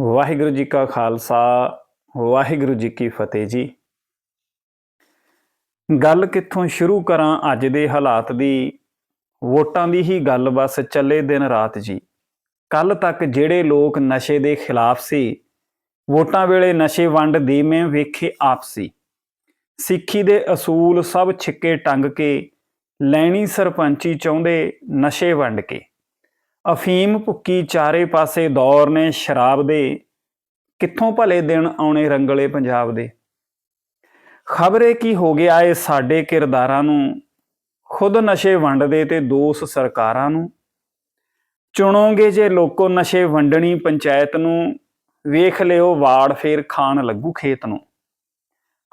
ਵਾਹਿਗੁਰੂ ਜੀ ਕਾ ਖਾਲਸਾ, ਵਾਹਿਗੁਰੂ ਜੀ ਕੀ ਫਤਿਹ ਜੀ। ਗੱਲ ਕਿੱਥੋਂ ਸ਼ੁਰੂ ਕਰਾਂ ਅੱਜ ਦੇ ਹਾਲਾਤ ਦੀ? ਵੋਟਾਂ ਦੀ ਹੀ ਗੱਲ ਬਸ ਚੱਲੇ ਦਿਨ ਰਾਤ ਜੀ। ਕੱਲ ਤੱਕ ਜਿਹੜੇ ਲੋਕ ਨਸ਼ੇ ਦੇ ਖਿਲਾਫ ਸੀ, ਵੋਟਾਂ ਵੇਲੇ ਨਸ਼ੇ ਵੰਡ ਦੀ ਮੈਂ ਵੇਖੇ ਆਪ ਸੀ ਸਿੱਖੀ ਦੇ ਅਸੂਲ ਸਭ ਛਿੱਕੇ ਟੰਗ ਕੇ, ਲੈਣੀ ਸਰਪੰਚੀ ਚਾਹੁੰਦੇ ਨਸ਼ੇ ਵੰਡ ਕੇ। ਅਫੀਮ ਭੁੱਕੀ ਚਾਰੇ ਪਾਸੇ ਦੌਰ ਨੇ ਸ਼ਰਾਬ ਦੇ। ਕਿੱਥੋਂ ਭਲੇ ਦਿਨ ਆਉਣੇ ਰੰਗਲੇ ਪੰਜਾਬ ਦੇ? ਖਬਰੇ ਕੀ ਹੋ ਗਿਆ ਏ ਸਾਡੇ ਕਿਰਦਾਰਾਂ ਨੂੰ? ਖੁਦ ਨਸ਼ੇ ਵੰਡਦੇ ਤੇ ਦੋਸ ਸਰਕਾਰਾਂ ਨੂੰ? ਚੁਣੋਗੇ ਜੇ ਲੋਕੋ ਨਸ਼ੇ ਵੰਡਣੀ ਪੰਚਾਇਤ ਨੂੰ? ਵੇਖ ਲਿਓ ਵਾੜ ਫੇਰ ਖਾਣ ਲੱਗੂ ਖੇਤ ਨੂੰ।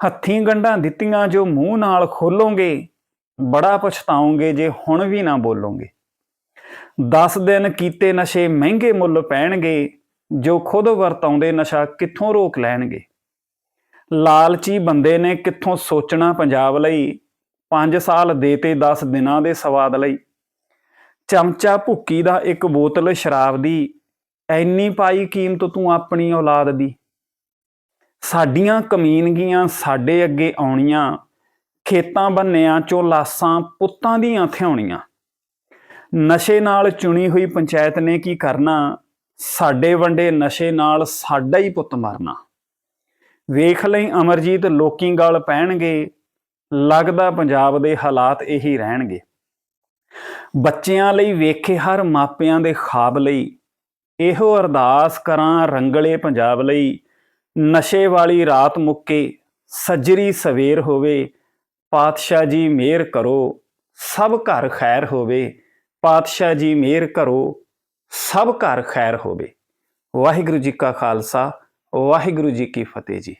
ਹੱਥੀਂ ਗੰਢਾਂ ਦਿੱਤੀਆਂ ਜੋ ਮੂੰਹ ਨਾਲ ਖੋਲੋਗੇ? ਬੜਾ ਪਛਤਾਓਗੇ ਜੇ ਹੁਣ ਵੀ ਨਾ ਬੋਲੋਗੇ। 10 ਦਿਨ ਕੀਤੇ ਨਸ਼ੇ ਮਹਿੰਗੇ ਮੁੱਲ ਪੈਣਗੇ, ਜੋ ਖੁਦ ਵਰਤਾਉਂਦੇ ਨਸ਼ਾ ਕਿੱਥੋਂ ਰੋਕ ਲੈਣਗੇ? ਲਾਲਚੀ ਬੰਦੇ ਨੇ ਕਿੱਥੋਂ ਸੋਚਣਾ ਪੰਜਾਬ ਲਈ 5 ਸਾਲ ਦੇਤੇ 10 ਦਿਨਾਂ ਦੇ ਸਵਾਦ ਲਈ? ਚਮਚਾ ਭੁੱਕੀ ਦਾ ਇੱਕ ਬੋਤਲ ਸ਼ਰਾਬ ਦੀ, ਐਨੀ ਪਾਈ ਕੀਮਤ ਤੂੰ ਆਪਣੀ ਔਲਾਦ ਦੀ? ਸਾਡੀਆਂ ਕਮੀਨਗੀਆਂ ਸਾਡੇ ਅੱਗੇ ਆਉਣੀਆਂ, ਖੇਤਾਂ ਬੰਨਿਆਂ ਚੋਂ ਲਾਸਾਂ ਪੁੱਤਾਂ ਦੀਆਂ ਥਿਆਉਣੀਆਂ। ਨਸ਼ੇ ਨਾਲ ਚੁਣੀ ਹੋਈ ਪੰਚਾਇਤ ਨੇ ਕੀ ਕਰਨਾ? ਸਾਡੇ ਵੰਡੇ ਨਸ਼ੇ ਨਾਲ ਸਾਡਾ ਹੀ ਪੁੱਤ ਮਰਨਾ। ਵੇਖ ਲਈ ਅਮਰਜੀਤ, ਲੋਕੀ ਗਾਲ ਪੈਣਗੇ। ਲੱਗਦਾ ਪੰਜਾਬ ਦੇ ਹਾਲਾਤ ਇਹੀ ਰਹਿਣਗੇ। ਬੱਚਿਆਂ ਲਈ ਵੇਖੇ ਹਰ ਮਾਪਿਆਂ ਦੇ ਖਾਬ ਲਈ। ਇਹੋ ਅਰਦਾਸ ਕਰਾਂ ਰੰਗਲੇ ਪੰਜਾਬ ਲਈ। ਨਸ਼ੇ ਵਾਲੀ ਰਾਤ ਮੁੱਕੇ, ਸੱਜਰੀ ਸਵੇਰ ਹੋਵੇ। ਪਾਤਸ਼ਾਹ ਜੀ ਮਿਹਰ ਕਰੋ, ਸਭ ਘਰ ਖੈਰ ਹੋਵੇ। ਪਾਤਸ਼ਾਹ ਜੀ ਮਿਹਰ ਕਰੋ, ਸਭ ਘਰ ਖੈਰ ਹੋਵੇ। ਵਾਹਿਗੁਰੂ ਜੀ ਕਾ ਖਾਲਸਾ, ਵਾਹਿਗੁਰੂ ਜੀ ਕੀ ਫਤਿਹ ਜੀ।